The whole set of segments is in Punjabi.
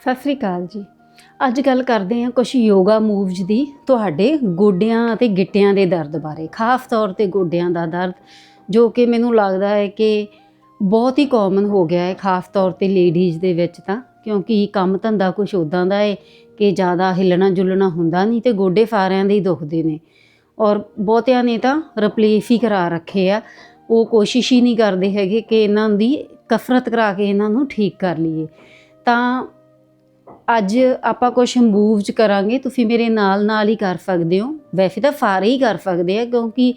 ਸਤਿ ਸ੍ਰੀ ਅਕਾਲ ਜੀ। ਅੱਜ ਗੱਲ ਕਰਦੇ ਹਾਂ ਕੁਝ ਯੋਗਾ ਮੂਵਜ਼ ਦੀ, ਤੁਹਾਡੇ ਗੋਡਿਆਂ ਅਤੇ ਗਿੱਟਿਆਂ ਦੇ ਦਰਦ ਬਾਰੇ। ਖਾਸ ਤੌਰ ਤੇ ਗੋਡਿਆਂ ਦਾ ਦਰਦ, ਜੋ ਕਿ ਮੈਨੂੰ ਲੱਗਦਾ ਹੈ ਕਿ ਬਹੁਤ ਹੀ ਕਾਮਨ ਹੋ ਗਿਆ ਹੈ, ਖਾਸ ਤੌਰ ਤੇ ਲੇਡੀਜ਼ ਦੇ ਵਿੱਚ ਤਾਂ। ਕਿਉਂਕਿ ਕੰਮ ਧੰਦਾ ਕੁਝ ਉਦਾਂ ਦਾ ਹੈ ਕਿ ਜ਼ਿਆਦਾ ਹਿੱਲਣਾ ਜੁਲਣਾ ਹੁੰਦਾ ਨਹੀਂ ਤੇ ਗੋਡੇ ਸਾਰਿਆਂ ਦੇ ਹੀ ਦੁਖਦੇ ਨੇ। ਔਰ ਬਹੁਤਿਆਂ ਨੇ ਤਾਂ ਰਿਪਲੇਸ ਹੀ ਕਰਾ ਰੱਖੇ ਆ। ਉਹ ਕੋਸ਼ਿਸ਼ ਹੀ ਨਹੀਂ ਕਰਦੇ ਹੈਗੇ ਕਿ ਇਹਨਾਂ ਦੀ ਕਸਰਤ ਕਰਾ ਕੇ ਇਹਨਾਂ ਨੂੰ ਠੀਕ ਕਰ ਲਈਏ। ਤਾਂ ਅੱਜ ਆਪਾਂ ਕੁਝ ਮੂਵਸ ਕਰਾਂਗੇ, ਤੁਸੀਂ ਮੇਰੇ ਨਾਲ ਨਾਲ ਹੀ ਕਰ ਸਕਦੇ ਹੋ। ਵੈਸੇ ਤਾਂ ਸਾਰੇ ਹੀ ਕਰ ਸਕਦੇ ਆ, ਕਿਉਂਕਿ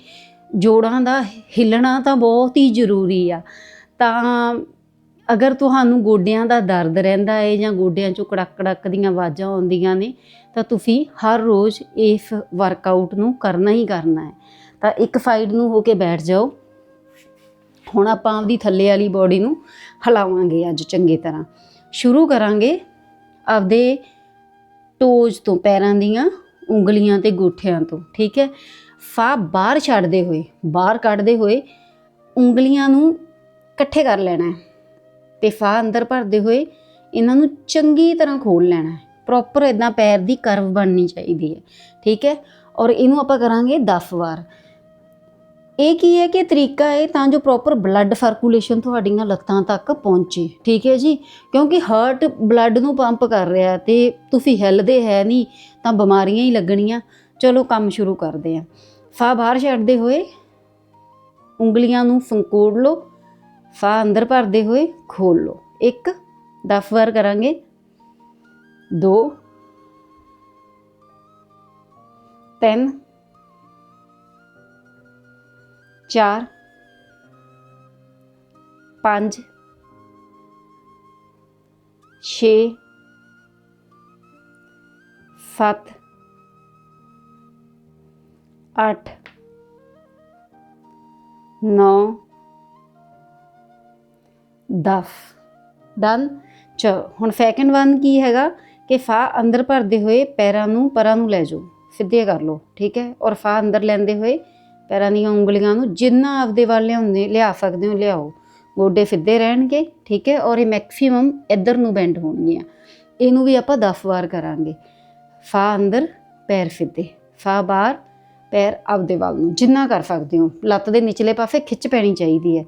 ਜੋੜਾਂ ਦਾ ਹਿੱਲਣਾ ਤਾਂ ਬਹੁਤ ਹੀ ਜ਼ਰੂਰੀ ਆ। ਤਾਂ ਅਗਰ ਤੁਹਾਨੂੰ ਗੋਡਿਆਂ ਦਾ ਦਰਦ ਰਹਿੰਦਾ ਹੈ ਜਾਂ ਗੋਡਿਆਂ 'ਚੋਂ ਕੜਕ ਕੜਕ ਦੀਆਂ ਆਵਾਜ਼ਾਂ ਆਉਂਦੀਆਂ ਨੇ, ਤਾਂ ਤੁਸੀਂ ਹਰ ਰੋਜ਼ ਇਸ ਵਰਕਆਊਟ ਨੂੰ ਕਰਨਾ ਹੀ ਕਰਨਾ ਹੈ ਤਾਂ ਇੱਕ ਸਾਈਡ ਨੂੰ ਹੋ ਕੇ ਬੈਠ ਜਾਓ। ਹੁਣ ਆਪਾਂ ਆਪਦੀ ਥੱਲੇ ਵਾਲੀ ਬਾਡੀ ਨੂੰ ਹਿਲਾਵਾਂਗੇ ਅੱਜ ਚੰਗੀ ਤਰ੍ਹਾਂ। ਸ਼ੁਰੂ ਕਰਾਂਗੇ ਆਪਦੇ ਟੋਜ਼ ਤੋਂ, ਪੈਰਾਂ ਦੀਆਂ ਉਂਗਲੀਆਂ ਤੇ ਗੋਠਿਆਂ ਤੋਂ, ਠੀਕ ਹੈ? ਫਾ ਬਾਹਰ ਛੱਡਦੇ ਹੋਏ, ਬਾਹਰ ਕੱਢਦੇ ਹੋਏ ਉਂਗਲੀਆਂ ਨੂੰ ਇਕੱਠੇ ਕਰ ਲੈਣਾ ਹੈ ਤੇ ਫਾ ਅੰਦਰ ਭਰਦੇ ਹੋਏ ਇਹਨਾਂ ਨੂੰ ਚੰਗੀ ਤਰ੍ਹਾਂ ਖੋਲ ਲੈਣਾ ਹੈ। ਪ੍ਰੋਪਰ ਇਦਾਂ ਪੈਰ ਦੀ ਕਰਵ ਬਣਨੀ ਚਾਹੀਦੀ ਹੈ, ਠੀਕ ਹੈ? ਔਰ ਇਹਨੂੰ ਆਪਾਂ ਕਰਾਂਗੇ 10 ਵਾਰ। ਇਹ ਕੀ ਹੈ ਕਿ ਤਰੀਕਾ ਹੈ ਤਾਂ ਜੋ ਪ੍ਰੋਪਰ ਬਲੱਡ ਸਰਕੂਲੇਸ਼ਨ ਤੁਹਾਡੀਆਂ ਲੱਤਾਂ ਤੱਕ ਪਹੁੰਚੇ। ਠੀਕ ਹੈ ਜੀ? ਕਿਉਂਕਿ ਹਾਰਟ ਬਲੱਡ ਨੂੰ ਪੰਪ ਕਰ ਰਿਹਾ ਤੇ ਤੁਸੀਂ ਹਿੱਲਦੇ ਹੈ ਨਹੀਂ, ਤਾਂ ਬਿਮਾਰੀਆਂ ਹੀ ਲੱਗਣੀਆਂ। ਚਲੋ, ਕੰਮ ਸ਼ੁਰੂ ਕਰਦੇ ਹਾਂ। ਫਾ ਬਾਹਰ ਛੱਡਦੇ ਹੋਏ ਉਂਗਲੀਆਂ ਨੂੰ ਸੰਕੋੜ ਲਓ। ਫਾ ਅੰਦਰ ਭਰਦੇ ਹੋਏ ਖੋਲ ਲਓ। ਇੱਕ 10 ਵਾਰ ਕਰਾਂਗੇ। 2 3 ਚਾਰ, ਪੰਜ, ਛੇ, ਸੱਤ, ਅੱਠ, ਨੌ, ਦਸ। ਡਨ ਚਲੋ, ਹੁਣ ਸੈਕਿੰਡ ਵਨ ਕੀ ਹੈਗਾ? ਕਿ ਫਾ ਅੰਦਰ ਭਰਦੇ ਹੋਏ ਪੈਰਾਂ ਨੂੰ ਪਰਾਂ ਨੂੰ ਲੈ ਜਾਓ। ਸਿੱਧੇ ਕਰ ਲਓ, ਠੀਕ ਹੈ? ਔਰ ਫਾ ਅੰਦਰ ਲੈਂਦੇ ਹੋਏ ਪੈਰਾਂ ਦੀਆਂ ਉਂਗਲੀਆਂ ਨੂੰ ਜਿੰਨਾ ਆਪਦੇ ਵੱਲ ਲਿਆਉਂਦੇ, ਲਿਆ ਸਕਦੇ ਹੋ, ਲਿਆਓ। ਗੋਡੇ ਸਿੱਧੇ ਰਹਿਣਗੇ, ਠੀਕ ਹੈ? ਔਰ ਇਹ ਮੈਕਸਿਮਮ ਇੱਧਰ ਨੂੰ ਬੈਂਡ ਹੋਣਗੀਆਂ। ਇਹਨੂੰ ਵੀ ਆਪਾਂ 10 ਵਾਰ ਕਰਾਂਗੇ। ਫਾ ਅੰਦਰ, ਪੈਰ ਸਿੱਧੇ ਫਾ ਬਾਹਰ, ਪੈਰ ਆਪਦੇ ਵੱਲ ਨੂੰ। ਜਿੰਨਾ ਕਰ ਸਕਦੇ ਹੋ। ਲੱਤ ਦੇ ਨਿਚਲੇ ਪਾਸੇ ਖਿੱਚ ਪੈਣੀ ਚਾਹੀਦੀ ਹੈ।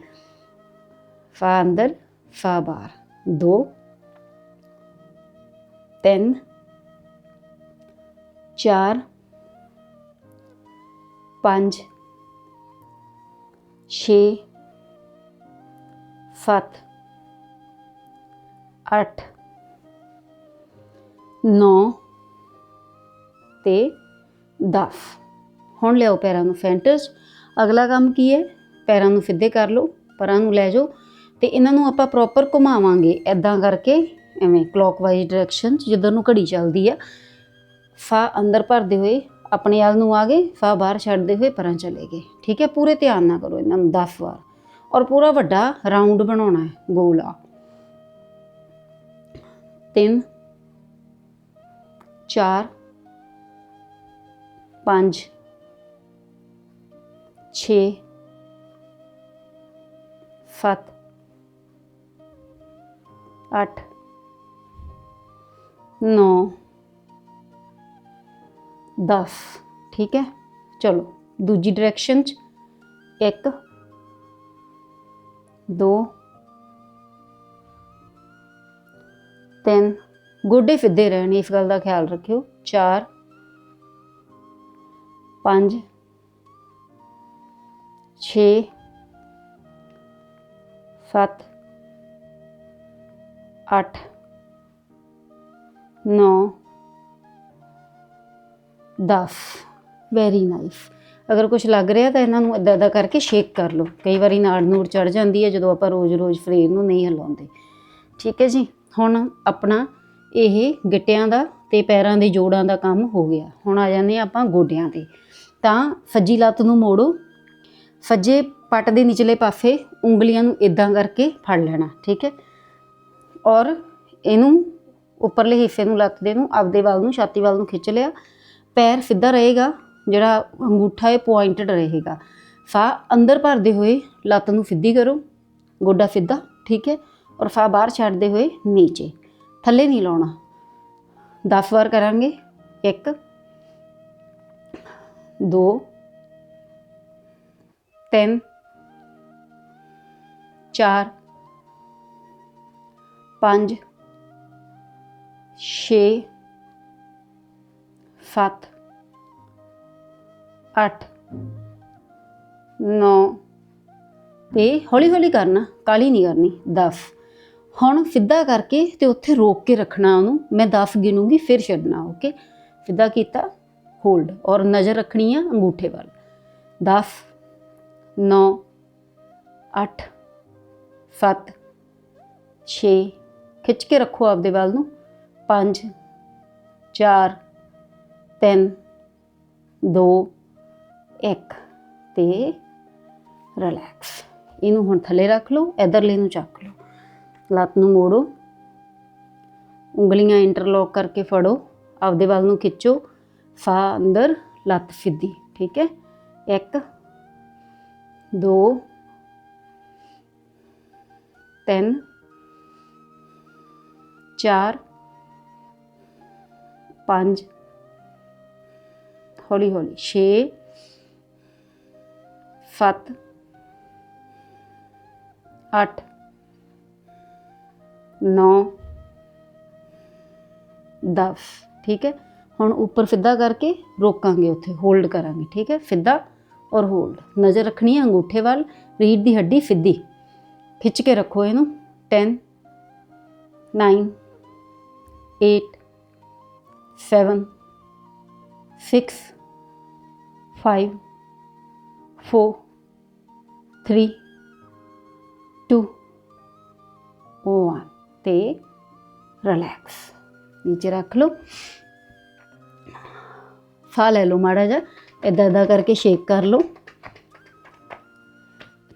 ਫਾ ਅੰਦਰ ਫਾ ਬਾਹਰ। 2 3 4 5 ਛੇ, ਸੱਤ, ਅੱਠ, ਨੌ ਤੇ 10 ਹੁਣ ਲਿਆਓ ਪੈਰਾਂ ਨੂੰ ਸੈਂਟਰ 'ਚ ਅਗਲਾ ਕੰਮ ਕੀ ਹੈ? ਪੈਰਾਂ ਨੂੰ ਸਿੱਧੇ ਕਰ ਲਓ, ਪਰਾਂ ਨੂੰ ਲੈ ਜਾਓ ਤੇ ਇਹਨਾਂ ਨੂੰ ਆਪਾਂ ਪ੍ਰੋਪਰ ਘੁਮਾਵਾਂਗੇ। ਐਦਾਂ ਕਰਕੇ ਐਵੇਂ ਕਲੋਕਵਾਈਜ਼ ਡਾਇਰੈਕਸ਼ਨ 'ਚ ਜਿੱਧਰ ਨੂੰ ਘੜੀ ਚੱਲਦੀ ਆ ਫਾ ਅੰਦਰ ਭਰਦੇ ਹੋਏ ਆਪਣੇ ਆਲ ਨੂੰ ਆ ਗਏ ਫਾ ਬਾਹਰ ਛੱਡਦੇ ਹੋਏ ਪਰਾਂ ਚਲੇ ਗਏ। ਠੀਕ ਹੈ ਪੂਰੇ ਧਿਆਨ ਨਾਲ ਕਰੋ ਇਹਨਾਂ ਨੂੰ 10 ਵਾਰ ਔਰ ਪੂਰਾ ਵੱਡਾ ਰਾਉਂਡ ਬਣਾਉਣਾ ਹੈ ਗੋਲਾ 3 4 5 6 7 8 9 10 ਠੀਕ ਹੈ ਚਲੋ ਦੂਜੀ ਡਾਇਰੈਕਸ਼ਨ ਚ 1 2 3 ਗੋਡੇ ਸਿੱਧੇ ਰਹਿਣ, ਇਸ ਗੱਲ ਦਾ ਖਿਆਲ ਰੱਖਿਓ। 4 5 6 7 8 9 10 ਵੈਰੀ ਨਾਈਸ ਅਗਰ ਕੁਝ ਲੱਗ ਰਿਹਾ ਤਾਂ ਇਹਨਾਂ ਨੂੰ ਇਦਾਂ ਇਦਾਂ ਕਰਕੇ ਸ਼ੇਕ ਕਰ ਲਓ। ਕਈ ਵਾਰੀ ਨਾੜ ਨੂੜ ਚੜ ਜਾਂਦੀ ਹੈ ਜਦੋਂ ਆਪਾਂ ਰੋਜ਼-ਰੋਜ਼ ਸਰੀਰ ਨੂੰ ਨਹੀਂ ਹਿਲਾਉਂਦੇ। ਠੀਕ ਹੈ ਜੀ? ਹੁਣ ਆਪਣਾ ਇਹ ਗਿੱਟਿਆਂ ਦਾ ਤੇ ਪੈਰਾਂ ਦੇ ਜੋੜਾਂ ਦਾ ਕੰਮ ਹੋ ਗਿਆ। ਹੁਣ ਆ ਜਾਂਦੇ ਹਾਂ ਆਪਾਂ ਗੋਡਿਆਂ ਤੇ। ਤਾਂ ਸੱਜੀ ਲੱਤ ਨੂੰ ਮੋੜੋ। ਸੱਜੇ ਪੱਟ ਦੇ ਨਿਚਲੇ ਪਾਸੇ ਉਂਗਲੀਆਂ ਨੂੰ ਇਦਾਂ ਕਰਕੇ ਫੜ ਲੈਣਾ, ਠੀਕ ਹੈ? ਔਰ ਇਹਨੂੰ ਉੱਪਰਲੇ ਹਿੱਸੇ ਨੂੰ, ਲੱਤ ਦੇ ਨੂੰ, ਆਪਦੇ ਵੱਲ ਨੂੰ, ਛਾਤੀ ਵੱਲ ਨੂੰ ਖਿੱਚ ਲਿਆ। ਪੈਰ ਸਿੱਧਾ ਰਹੇਗਾ। ਜਿਹੜਾ ਅੰਗੂਠਾ ਹੈ ਪੁਆਇੰਟਡ ਰਹੇਗਾ। ਫਾ ਅੰਦਰ ਭਰਦੇ ਹੋਏ ਲੱਤ ਨੂੰ ਸਿੱਧੀ ਕਰੋ, ਗੋਡਾ ਸਿੱਧਾ, ਠੀਕ ਹੈ? ਔਰ ਫਾ ਬਾਹਰ ਛੱਡਦੇ ਹੋਏ ਨੀਚੇ, ਥੱਲੇ ਨਹੀਂ ਲਾਉਣਾ। 10 ਵਾਰ ਕਰਾਂਗੇ। 1 2 3 4 5 6 7 8 9 ਤੇ ਹੌਲੀ ਹੌਲੀ ਕਰਨਾ ਕਾਲੀ ਨਹੀਂ ਕਰਨੀ 10 ਹੁਣ ਸਿੱਧਾ ਕਰਕੇ ਤੇ ਉੱਥੇ ਰੋਕ ਕੇ ਰੱਖਣਾ ਉਹਨੂੰ, ਮੈਂ 10 ਗਿਣੂੰਗੀ, ਫਿਰ ਛੱਡਣਾ ਓਕੇ ਸਿੱਧਾ ਕੀਤਾ ਹੋਲਡ ਔਰ ਨਜ਼ਰ ਰੱਖਣੀ ਆ ਅੰਗੂਠੇ ਵੱਲ। 10 9 8 7 6 ਖਿੱਚ ਕੇ ਰੱਖੋ ਆਪਦੇ ਵੱਲ ਨੂੰ। 5 4 3 2 1 ਤੇ ਰਿਲੈਕਸ ਇਹਨੂੰ ਹੁਣ ਥੱਲੇ ਰੱਖ ਲਓ, ਇਧਰਲੇ ਨੂੰ ਚੱਕ ਲਓ। ਲੱਤ ਨੂੰ ਮੋੜੋ। ਉਂਗਲੀਆਂ ਇੰਟਰਲੌਕ ਕਰਕੇ ਫੜੋ। ਆਪਦੇ ਵੱਲ ਨੂੰ ਖਿੱਚੋ। ਫਾ ਅੰਦਰ, ਲੱਤ ਸਿੱਧੀ, ਠੀਕ ਹੈ? 1 2 3 4 5 ਹੌਲੀ ਹੌਲੀ 6 7 8 9 10 ਠੀਕ ਹੈ? ਹੁਣ ਉੱਪਰ ਸਿੱਧਾ ਕਰਕੇ ਰੋਕਾਂਗੇ ਉੱਥੇ ਹੋਲਡ ਕਰਾਂਗੇ, ਠੀਕ ਹੈ? ਸਿੱਧਾ ਔਰ ਹੋਲਡ ਨਜ਼ਰ ਰੱਖਣੀ ਹੈ ਅੰਗੂਠੇ ਵੱਲ ਰੀੜ ਦੀ ਹੱਡੀ ਸਿੱਧੀ। ਖਿੱਚ ਕੇ ਰੱਖੋ ਇਹਨੂੰ। 10 9 8 7 6 5 4 3 2 1 ਤੇ ਰਿਲੈਕਸ ਨੀਚੇ ਰੱਖ ਲਓ। ਸਾਹ ਲੈ ਲਓ ਮਾੜਾ ਜਿਹਾ। ਇਦਾਂ ਇਦਾਂ ਕਰਕੇ ਸ਼ੇਕ ਕਰ ਲਓ।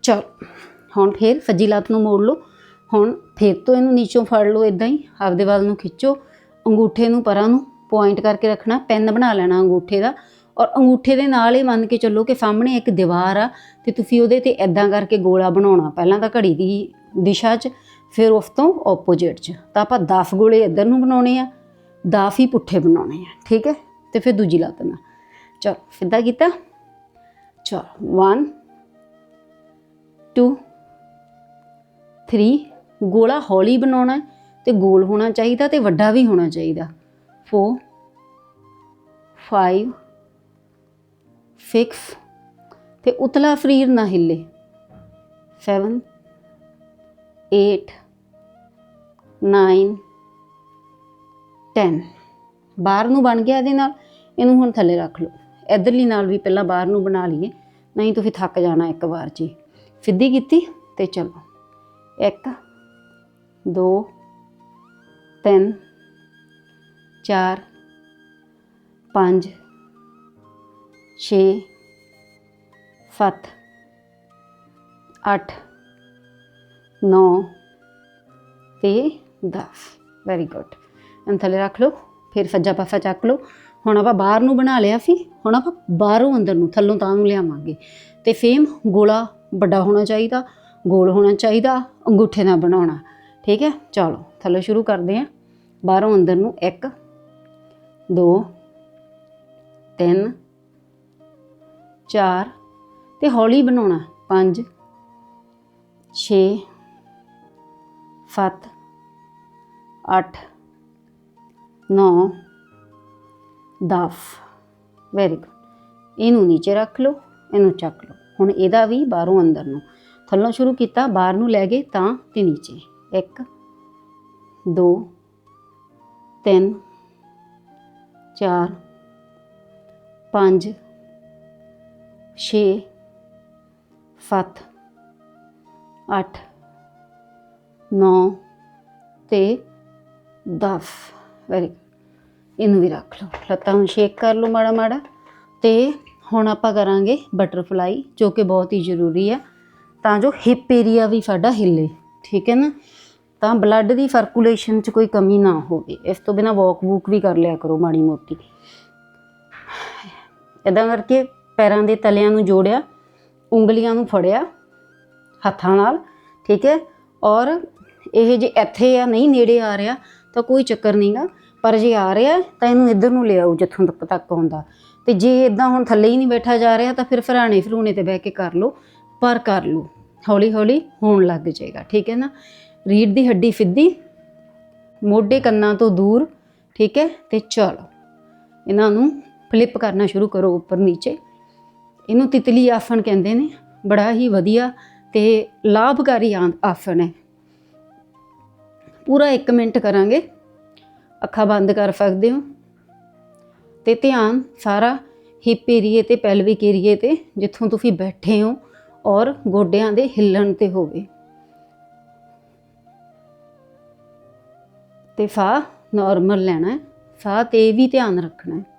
ਚਲ, ਹੁਣ ਫੇਰ ਸੱਜੀ ਲੱਤ ਨੂੰ ਮੋੜ ਲਓ। ਹੁਣ ਫੇਰ ਤੋਂ ਇਹਨੂੰ ਨੀਚੋਂ ਫੜ ਲਓ ਇਦਾਂ ਹੀ। ਆਪਦੇ ਵੱਲ ਨੂੰ ਖਿੱਚੋ। ਅੰਗੂਠੇ ਨੂੰ, ਪਰਾਂ ਨੂੰ ਪੁਆਇੰਟ ਕਰਕੇ ਰੱਖਣਾ। ਪੈਨ ਬਣਾ ਲੈਣਾ ਅੰਗੂਠੇ ਦਾ। ਔਰ ਅੰਗੂਠੇ ਦੇ ਨਾਲ ਹੀ ਮੰਨ ਕੇ ਚੱਲੋ ਕਿ ਸਾਹਮਣੇ ਇੱਕ ਦੀਵਾਰ ਆ ਤੇ ਤੁਸੀਂ ਉਹਦੇ ਤੇ ਐਦਾਂ ਕਰਕੇ ਗੋਲਾ ਬਣਾਉਣਾ। ਪਹਿਲਾਂ ਤਾਂ ਘੜੀ ਦੀ ਦਿਸ਼ਾ 'ਚ, ਫਿਰ ਉਸ ਤੋਂ ਆਪੋਜੀਟ 'ਚ। ਤਾਂ ਆਪਾਂ 10 ਗੋਲੇ ਇੱਧਰ ਨੂੰ ਬਣਾਉਣੇ ਆ 10 ਹੀ ਪੁੱਠੇ ਬਣਾਉਣੇ ਆ, ਠੀਕ ਹੈ? ਤੇ ਫਿਰ ਦੂਜੀ ਲੱਤ ਨਾਲ। ਚਲੋ, ਸਿੱਧਾ ਕੀਤਾ? ਚਲੋ 1 2 3 ਗੋਲਾ ਹੌਲੀ ਬਣਾਉਣਾ ਹੈ ਤੇ ਗੋਲ ਹੋਣਾ ਚਾਹੀਦਾ ਤੇ ਵੱਡਾ ਵੀ ਹੋਣਾ ਚਾਹੀਦਾ। 4 5 6 ਤੇ ਉਤਲਾ ਸਰੀਰ ਨਾ ਹਿੱਲੇ। 7 8 9 10 ਬਾਹਰ ਨੂੰ ਬਣ ਗਿਆ ਇਹਦੇ ਨਾਲ, ਇਹਨੂੰ ਹੁਣ ਥੱਲੇ ਰੱਖ ਲਓ। ਇਧਰਲੀ ਨਾਲ ਵੀ ਪਹਿਲਾਂ ਬਾਹਰ ਨੂੰ ਬਣਾ ਲਈਏ, ਨਹੀਂ ਤੁਸੀਂ ਥੱਕ ਜਾਣਾ ਇੱਕ ਵਾਰ 'ਚ ਹੀ। ਸਿੱਧੀ ਕੀਤੀ ਤੇ ਚਲੋ। 1 2 3 4 5 6 7 8 9 ਤੇ 10 ਵੈਰੀ ਗੁੱਡ ਇਹਨੂੰ ਥੱਲੇ ਰੱਖ ਲਓ, ਫਿਰ ਸੱਜਾ ਪਾਸਾ ਚੱਕ ਲਓ। ਹੁਣ ਆਪਾਂ ਬਾਹਰ ਨੂੰ ਬਣਾ ਲਿਆ ਸੀ, ਹੁਣ ਆਪਾਂ ਬਾਹਰੋਂ ਅੰਦਰ ਨੂੰ, ਥੱਲੋਂ ਤਾਂ ਨੂੰ ਲਿਆਵਾਂਗੇ। ਤੇ ਸੇਮ ਗੋਲਾ ਵੱਡਾ ਹੋਣਾ ਚਾਹੀਦਾ, ਗੋਲ ਹੋਣਾ ਚਾਹੀਦਾ, ਅੰਗੂਠੇ ਨਾਲ ਬਣਾਉਣਾ। ਠੀਕ ਹੈ? ਚਲੋ, ਥੱਲੇ ਸ਼ੁਰੂ ਕਰਦੇ ਹਾਂ। ਬਾਹਰੋਂ ਅੰਦਰ ਨੂੰ 1 2 3 4 ਤੇ ਹੌਲੀ ਬਣਾਉਣਾ 5 6 7 8 9 10 ਵੈਰੀ ਗੁੱਡ ਇਹਨੂੰ ਨੀਚੇ ਰੱਖ ਲਓ, ਇਹਨੂੰ ਚੱਕ ਲਓ। ਹੁਣ ਇਹਦਾ ਵੀ ਬਾਹਰੋਂ ਅੰਦਰ ਨੂੰ। ਥੱਲੋਂ ਸ਼ੁਰੂ ਕੀਤਾ, ਬਾਹਰ ਨੂੰ ਲੈ ਗਏ ਤਾਂ ਤੇ ਨੀਚੇ। 1 2 3 4 5 6 7 8 9 ਤੇ 10 ਵੈਰੀ ਇਹਨੂੰ ਵੀ ਰੱਖ ਲਓ। ਲੱਤਾਂ ਨੂੰ ਸ਼ੇਕ ਕਰ ਲਓ ਮਾੜਾ ਮਾੜਾ। ਤੇ ਹੁਣ ਆਪਾਂ ਕਰਾਂਗੇ ਬਟਰਫਲਾਈ ਜੋ ਕਿ ਬਹੁਤ ਹੀ ਜ਼ਰੂਰੀ ਹੈ ਤਾਂ ਜੋ ਹਿਪ ਏਰੀਆ ਵੀ ਸਾਡਾ ਹਿੱਲੇ। ਠੀਕ ਹੈ ਨਾ? ਤਾਂ ਬਲੱਡ ਦੀ ਸਰਕੂਲੇਸ਼ਨ 'ਚ ਕੋਈ ਕਮੀ ਨਾ ਹੋਵੇ। ਇਸ ਤੋਂ ਬਿਨਾ ਵਾਕ ਵੂਕ ਵੀ ਕਰ ਲਿਆ ਕਰੋ ਮਾੜੀ ਮੋਟੀ। ਇਦਾਂ ਕਰਕੇ ਪੈਰਾਂ ਦੇ ਤਲਿਆਂ ਨੂੰ ਜੋੜਿਆ, ਉਂਗਲੀਆਂ ਨੂੰ ਫੜਿਆ ਹੱਥਾਂ ਨਾਲ, ਠੀਕ ਹੈ? ਔਰ ਇਹ ਜੇ ਇੱਥੇ ਆ, ਨਹੀਂ ਨੇੜੇ ਆ ਰਿਹਾ, ਤਾਂ ਕੋਈ ਚੱਕਰ ਨਹੀਂਗਾ ਪਰ ਜੇ ਆ ਰਿਹਾ, ਤਾਂ ਇਹਨੂੰ ਇੱਧਰ ਨੂੰ ਲਿਆਓ ਜਿੱਥੋਂ ਤੱਕ ਤੱਕ ਆਉਂਦਾ। ਤੇ ਜੇ ਇਦਾਂ ਹੁਣ ਥੱਲੇ ਹੀ ਨਹੀਂ ਬੈਠਾ ਜਾ ਰਿਹਾ, ਤਾਂ ਫਿਰ ਫਰਾਣੇ ਫਰੂਣੇ ਤੇ ਬਹਿ ਕੇ ਕਰ ਲਓ, ਪਰ ਕਰ ਲਓ। ਹੌਲੀ ਹੌਲੀ ਹੋਣ ਲੱਗ ਜਾਏਗਾ, ਠੀਕ ਹੈ ਨਾ? ਰੀੜ ਦੀ ਹੱਡੀ ਸਿੱਧੀ, ਮੋਢੇ ਕੰਨਾਂ ਤੋਂ ਦੂਰ, ਠੀਕ ਹੈ? ਤੇ ਚਲੋ। ਇਹਨਾਂ ਨੂੰ ਫਲਿੱਪ ਕਰਨਾ ਸ਼ੁਰੂ ਕਰੋ ਉੱਪਰ ਨੀਚੇ ਇਹਨੂੰ ਤਿਤਲੀ ਆਸਣ ਕਹਿੰਦੇ ਨੇ, ਬੜਾ ਹੀ ਵਧੀਆ ਤੇ ਲਾਭਕਾਰੀ ਆਂ- ਆਸਣ ਹੈ। ਪੂਰਾ 1 ਮਿੰਟ ਕਰਾਂਗੇ। ਅੱਖਾਂ ਬੰਦ ਕਰ ਸਕਦੇ ਹੋ। ਤੇ ਧਿਆਨ ਸਾਰਾ ਹਿਪ ਏਰੀਏ ਤੇ, ਪੈਲਵਿਕ ਏਰੀਏ ਤੇ, ਜਿੱਥੋਂ ਤੁਸੀਂ ਬੈਠੇ ਹੋ ਔਰ ਗੋਡਿਆਂ ਦੇ ਹਿੱਲਣ ਤੇ ਹੋਵੇ। ਤੇ ਫਾ ਨਾਰਮਲ ਲੈਣਾ ਹੈ। ਫਾ ਤੇ ਵੀ ਧਿਆਨ ਰੱਖਣਾ ਹੈ।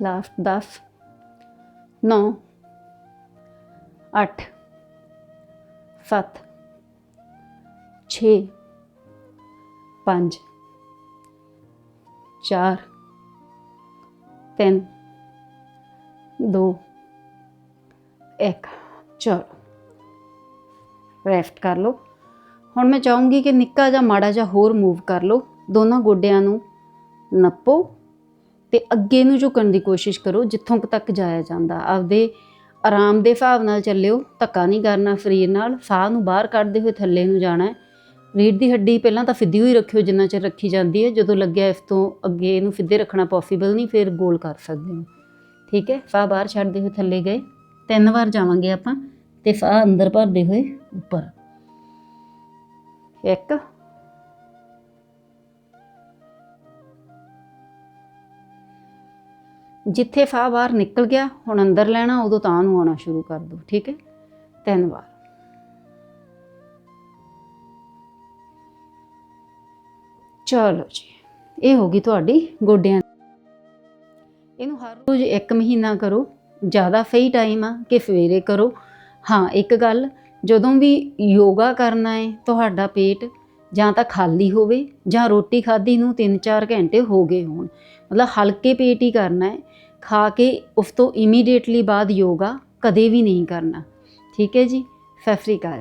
ਲਾਸਟ 10 9 8 7 6 5 4 3 2 1 ਚਲੋ ਰੈਸਟ ਕਰ ਲਓ ਹੁਣ ਮੈਂ ਚਾਹੂੰਗੀ ਕਿ ਨਿੱਕਾ ਜਿਹਾ ਮਾੜਾ ਜਿਹਾ ਹੋਰ ਮੂਵ ਕਰ ਲਓ ਦੋਨਾਂ ਗੋਡਿਆਂ ਨੂੰ ਨੱਪੋ ਤੇ ਅੱਗੇ ਨੂੰ ਝੁਕਣ ਦੀ ਕੋਸ਼ਿਸ਼ ਕਰੋ, ਜਿੱਥੋਂ ਤੱਕ ਜਾਇਆ ਜਾਂਦਾ। ਆਪਦੇ ਆਰਾਮ ਦੇ ਹਿਸਾਬ ਨਾਲ ਚੱਲਿਓ, ਧੱਕਾ ਨਹੀਂ ਕਰਨਾ ਸਰੀਰ ਨਾਲ, ਸਾਹ ਨੂੰ ਬਾਹਰ ਕੱਢਦੇ ਹੋਏ ਥੱਲੇ ਨੂੰ ਜਾਣਾ ਹੈ। ਰੀੜ ਦੀ ਹੱਡੀ ਪਹਿਲਾਂ ਤਾਂ ਸਿੱਧੀ ਹੋਈ ਰੱਖਿਓ, ਜਿੰਨਾ ਚਿਰ ਰੱਖੀ ਜਾਂਦੀ ਹੈ। ਜਦੋਂ ਲੱਗਿਆ ਇਸ ਤੋਂ ਅੱਗੇ ਇਹਨੂੰ ਸਿੱਧੇ ਰੱਖਣਾ ਪੋਸੀਬਲ ਨਹੀਂ, ਫਿਰ ਗੋਲ ਕਰ ਸਕਦੇ ਹੋ। ਠੀਕ ਹੈ? ਸਾਹ ਬਾਹਰ ਛੱਡਦੇ ਹੋਏ ਥੱਲੇ ਗਏ। ਤਿੰਨ ਵਾਰ ਜਾਵਾਂਗੇ ਆਪਾਂ ਤੇ ਸਾਹ ਅੰਦਰ ਭਰਦੇ ਹੋਏ ਉੱਪਰ। ਇੱਕ ਜਿੱਥੇ ਫਾਹ ਬਾਹਰ ਨਿਕਲ ਗਿਆ, ਹੁਣ ਅੰਦਰ ਲੈਣਾ, ਉਦੋਂ ਤਾਂ ਨੂੰ ਆਉਣਾ ਸ਼ੁਰੂ ਕਰ ਦੋ, ਠੀਕ ਹੈ? ਤਿੰਨ ਵਾਰ ਚਲੋ ਜੀ, ਇਹ ਹੋ ਗਈ ਤੁਹਾਡੀ ਗੋਡਿਆਂ ਇਹਨੂੰ ਹਰ ਰੋਜ਼ ਇੱਕ ਮਹੀਨਾ ਕਰੋ, ਜ਼ਿਆਦਾ ਸਹੀ ਟਾਈਮ ਆ ਕਿ ਸਵੇਰੇ ਕਰੋ। ਹਾਂ, ਇੱਕ ਗੱਲ, ਜਦੋਂ ਵੀ ਯੋਗਾ ਕਰਨਾ ਹੈ, ਤੁਹਾਡਾ ਪੇਟ ਜਾਂ ਤਾਂ ਖਾਲੀ ਹੋਵੇ ਜਾਂ ਰੋਟੀ ਖਾਧੀ ਨੂੰ 3-4 ਘੰਟੇ ਹੋ ਗਏ ਹੋਣ, ਮਤਲਬ ਹਲਕੇ ਪੇਟ ਹੀ ਕਰਨਾ ਹੈ ਖਾ ਕੇ ਉਸ ਤੋਂ ਇਮੀਡੀਏਟਲੀ ਬਾਅਦ ਯੋਗਾ ਕਦੇ ਵੀ ਨਹੀਂ ਕਰਨਾ। ਠੀਕ ਹੈ ਜੀ? ਸਤਿ ਸ਼੍ਰੀ ਅਕਾਲ ਜੀ।